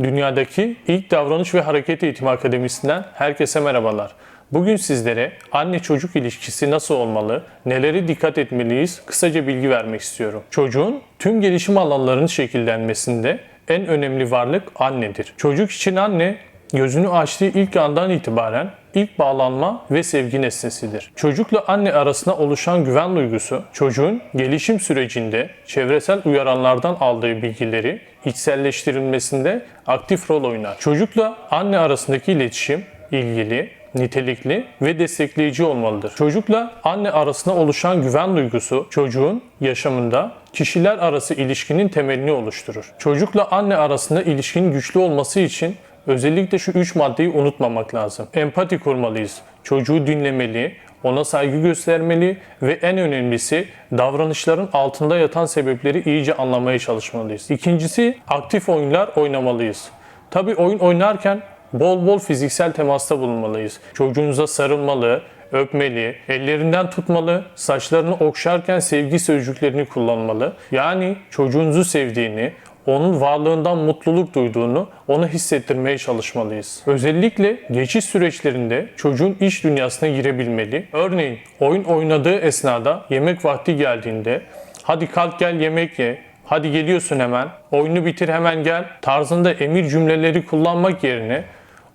Dünyadaki ilk davranış ve hareket eğitimi akademisinden herkese merhabalar. Bugün sizlere anne çocuk ilişkisi nasıl olmalı, nelere dikkat etmeliyiz kısaca bilgi vermek istiyorum. Çocuğun tüm gelişim alanlarının şekillenmesinde en önemli varlık annedir. Çocuk için anne gözünü açtığı ilk andan itibaren ilk bağlanma ve sevgi nesnesidir. Çocukla anne arasında oluşan güven duygusu çocuğun gelişim sürecinde çevresel uyaranlardan aldığı bilgileri içselleştirilmesinde aktif rol oynar. Çocukla anne arasındaki iletişim ilgili, nitelikli ve destekleyici olmalıdır. Çocukla anne arasında oluşan güven duygusu çocuğun yaşamında kişiler arası ilişkinin temelini oluşturur. Çocukla anne arasında ilişkinin güçlü olması için özellikle şu üç maddeyi unutmamak lazım. Empati kurmalıyız. Çocuğu dinlemeli, ona saygı göstermeli ve en önemlisi davranışların altında yatan sebepleri iyice anlamaya çalışmalıyız. İkincisi aktif oyunlar oynamalıyız. Tabii oyun oynarken bol bol fiziksel temasta bulunmalıyız. Çocuğunuza sarılmalı, öpmeli, ellerinden tutmalı, saçlarını okşarken sevgi sözcüklerini kullanmalı. Yani çocuğunuzu sevdiğini, onun varlığından mutluluk duyduğunu ona hissettirmeye çalışmalıyız. Özellikle geçiş süreçlerinde çocuğun iç dünyasına girebilmeli. Örneğin oyun oynadığı esnada yemek vakti geldiğinde hadi kalk gel yemek ye, hadi geliyorsun hemen, oyunu bitir hemen gel tarzında emir cümleleri kullanmak yerine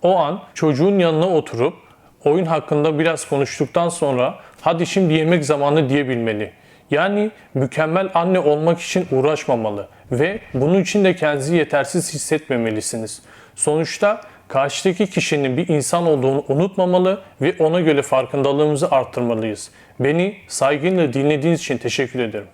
o an çocuğun yanına oturup oyun hakkında biraz konuştuktan sonra hadi şimdi yemek zamanı diyebilmeli. Yani mükemmel anne olmak için uğraşmamalı ve bunun için de kendinizi yetersiz hissetmemelisiniz. Sonuçta karşıdaki kişinin bir insan olduğunu unutmamalı ve ona göre farkındalığımızı arttırmalıyız. Beni saygıyla dinlediğiniz için teşekkür ederim.